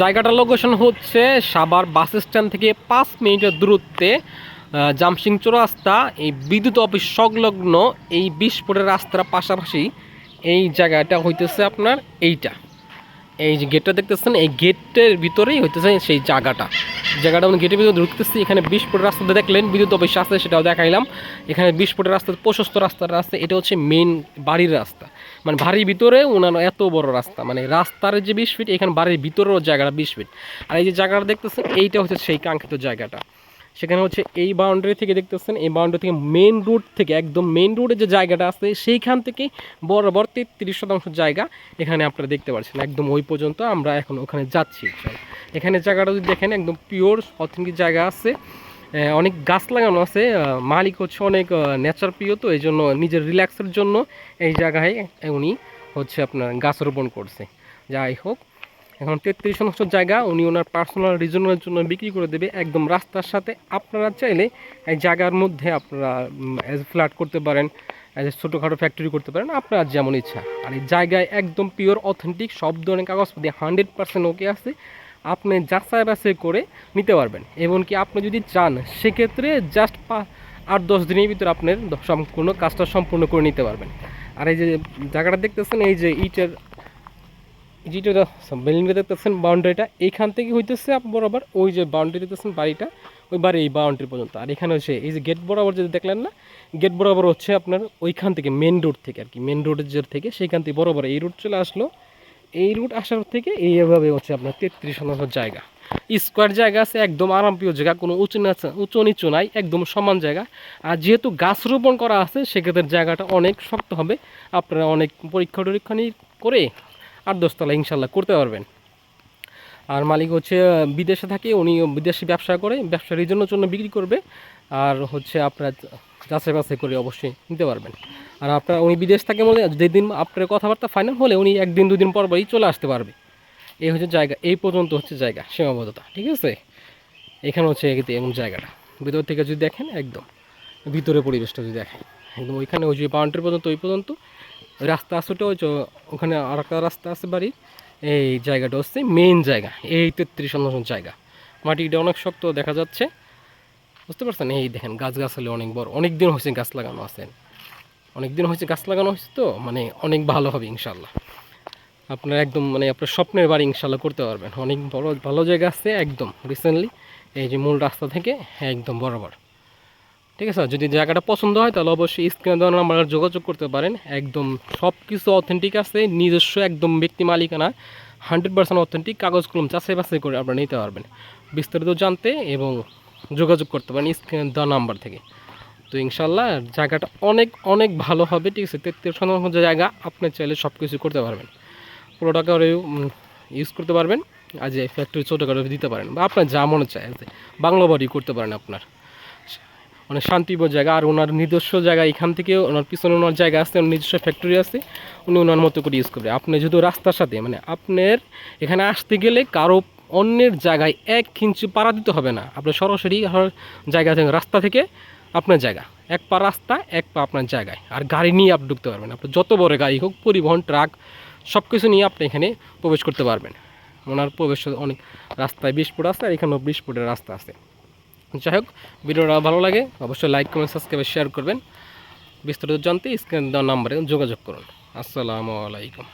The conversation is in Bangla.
জায়গাটার লোকেশন হচ্ছে সাবার বাস স্ট্যান্ড থেকে পাঁচ মিনিটের দূরত্বে জামসিং চৌরাস্তা এই বিদ্যুৎ অফিস সংলগ্ন এই বিস্ফোরের রাস্তার পাশাপাশি এই জায়গাটা হইতেছে আপনার এইটা। এই যে গেটটা দেখতেছেন, এই গেটের ভিতরেই হইতেছে সেই জায়গাটা। জায়গাটা আমরা গেটের ভিতরে ঢুকতেছি, এখানে বিশ ফুটের রাস্তাতে দেখলেন, বিদ্যুৎ অফিস আছে সেটাও দেখাইলাম। এখানে বিশ ফুটের রাস্তা, প্রশস্ত রাস্তাটা রাস্তা এটা হচ্ছে মেন বাড়ির রাস্তা। মানে বাড়ির ভিতরে ওনার এত বড় রাস্তা মানে রাস্তার যে বিশ ফিট এখানে বাড়ির ভিতরেও জায়গাটা বিশ ফিট আর এই যে জায়গাটা দেখতেছেন, এইটা হচ্ছে সেই কাঙ্ক্ষিত জায়গাটা। সেখানে হচ্ছে এই বাউন্ডারি থেকে দেখতেছেন, এই বাউন্ডারি থেকে মেন রোড থেকে, একদম মেন রোডের যে জায়গাটা আছে, সেইখান থেকে বরাবর তেত্রিশ শতাংশ জায়গা এখানে আপনারা দেখতে পাচ্ছেন। একদম ওই পর্যন্ত আমরা এখন ওখানে যাচ্ছি। এখানে জায়গাটা যদি দেখেন, একদম পিওর অথেন্টিক জায়গা আছে। অনেক গাছ লাগানো আছে। মালিক হচ্ছে অনেক নেচার প্রিয় তো এই জন্য নিজের রিল্যাক্সের জন্য এই জায়গায় উনি হচ্ছে আপনার গাছ রোপণ করছে। যাই হোক এখন তেত্রিশ শতাংশ জায়গা, উনি ওনার পার্সোনাল রিজনের জন্য বিক্রি করে দেবে একদম রাস্তার সাথে। আপনারা চাইলে এই জায়গার মধ্যে আপনারা অ্যাজ ফ্ল্যাট করতে পারেন অ্যাজ ছোটোখাটো ফ্যাক্টরি করতে পারেন, আপনার যেমন ইচ্ছা। আর এই জায়গায় একদম পিওর অথেন্টিক সব ধরনের কাগজপাতি হান্ড্রেড পার্সেন্ট ওকে আছে। আপনি যাচাই বাছাই করে নিতে পারবেন। এমনকি আপনি যদি চান, সেক্ষেত্রে জাস্ট পা, আট দশ দিনের ভিতরে আপনার সম্পূর্ণ কাজটা সম্পূর্ণ করে নিতে পারবেন। আর এই যে জায়গাটা দেখতেছেন, এই যে ইটের যেটা বিল্ডিংটা দেখতেছেন বাউন্ডারিটা এইখান থেকে হইতেছে আপ বরাবর ওই যে বাউন্ডারি দেখতেছেন বাড়িটা, ওই বাড়ি এই বাউন্ডারি পর্যন্ত। আর এখানে হচ্ছে এই যে গেট বরাবর যদি দেখলেন না গেট বরাবর হচ্ছে আপনার ওইখান থেকে মেন রোড থেকে আর কি মেন রোডের যে থেকে সেইখান থেকে বরাবর এই রুট চলে আসলো। এই রুট আসার থেকে এইভাবে হচ্ছে আপনার তেত্রিশ শতাংশ জায়গা। স্কোয়ার জায়গা আছে, একদম আরামপ্রিয় জায়গা, কোনো উঁচু উঁচু নিচু নাই, একদম সমান জায়গা। আর যেহেতু গাছ রোপণ করা আছে, সেক্ষেত্রে জায়গাটা অনেক শক্ত হবে। আপনারা অনেক পরীক্ষা টরীক্ষা করে আট দশতলা ইনশাল্লাহ করতে পারবেন। আর মালিক হচ্ছে বিদেশে থাকে, উনি বিদেশি ব্যবসা করে, ব্যবসার জন্য জন্য বিক্রি করবে, আর হচ্ছে আপনার যাচাই বাছাই করে অবশ্যই নিতে পারবেন। আর আপনার, উনি বিদেশ থাকে বলে যেদিন আপনার কথাবার্তা ফাইনাল হলে উনি একদিন, দুদিন পর পরই চলে আসতে পারবে। এই হচ্ছে জায়গা, এই পর্যন্ত হচ্ছে জায়গা, সীমাবদ্ধতা, ঠিক আছে? এখানে হচ্ছে এই- এমন জায়গাটা। ভিতর থেকে যদি দেখেন, একদম ভিতরে পরিবেশটা যদি দেখেন, একদম ওইখানে ওই যে বাউন্ডারি পর্যন্ত, ওই পর্যন্ত রাস্তা আছে ওটা ওই ওখানে আর একটা রাস্তা আছে বাড়ি। এই জায়গাটা হচ্ছে মেইন জায়গা, এই তেত্রিশ শতাংশ জায়গা। মাটিটা অনেক শক্ত দেখা যাচ্ছে। বুঝতে পারছেন? এই দেখেন গাছ গাছালি অনেক বড়। অনেক দিন হয়েছে গাছ লাগানো আছে। অনেক দিন হয়েছে গাছ লাগানো হয়েছে তো মানে অনেক ভালো হবে ইনশাল্লাহ আপনার একদম মানে আপনার স্বপ্নের বাড়ি ইনশাল্লাহ করতে পারবেন। অনেক বড়, ভালো জায়গা আছে একদম রিসেন্টলি এই যে মূল রাস্তা থেকে একদম বরাবর। ঠিক আছে? যদি জায়গাটা পছন্দ হয়, তাহলে অবশ্যই স্ক্রিনে দেওয়া নাম্বার যোগাযোগ করতে পারেন। একদম সব কিছু অথেন্টিক আছে, নিজস্ব একদম ব্যক্তি মালিকানা হান্ড্রেড পার্সেন্ট অথেন্টিক কাগজ, কলম চাষাই বাছাই করে আপনারা নিতে পারবেন। বিস্তারিত জানতে এবং যোগাযোগ করতে পারেন স্ক্রিনে দেওয়া নাম্বার থেকে। তো ইনশাল্লাহ জায়গাটা অনেক অনেক ভালো হবে, ঠিক আছে? তেত্রিশ শতাংশ জায়গা আপনি চাইলে সব কিছু করতে পারবেন। পুরো টাকা ইউজ করতে পারবেন। যে ফ্যাক্টরি ছোটোখাটো দিতে পারেন। বা আপনার যা মনে চায়, বাংলা বাড়ি করতে পারেন আপনার। অনেক শান্তিপূর্ণ জায়গা। আর ওনার নিজস্ব জায়গা, এখান থেকে ওনার পিছনে ওনার জায়গা আছে, ওনার নিজস্ব ফ্যাক্টরি আছে, উনি ওনার মতো করে ইউজ করবে আপনি যেহেতু রাস্তার সাথে মানে আপনার এখানে আসতে গেলে কারও অন্যের জায়গায় এক ইঞ্চি পাড়া দিতে হবে না। আপনার সরাসরি জায়গা থেকে, রাস্তা থেকে আপনার জায়গা। এক পা রাস্তা, এক পা আপনার জায়গায়। আর গাড়ি নিয়ে আপনি ঢুকতে পারবেন। আপনার যত বড় গাড়ি হোক, পরিবহন, ট্রাক সব কিছু নিয়ে আপনি এখানে প্রবেশ করতে পারবেন। ওনার প্রবেশ অনেক রাস্তায় বিশ ফুট আছে, আর এখানেও বিশ ফুটের রাস্তা আছে। যাই হোক, ভিডিওটা ভালো লাগে, অবশ্যই লাইক কমেন্ট সাবস্ক্রাইব শেয়ার করবেন। বিস্তারিত জানতে স্ক্রিন দেওয়ার নাম্বারে যোগাযোগ করুন। আসসালামু আলাইকুম।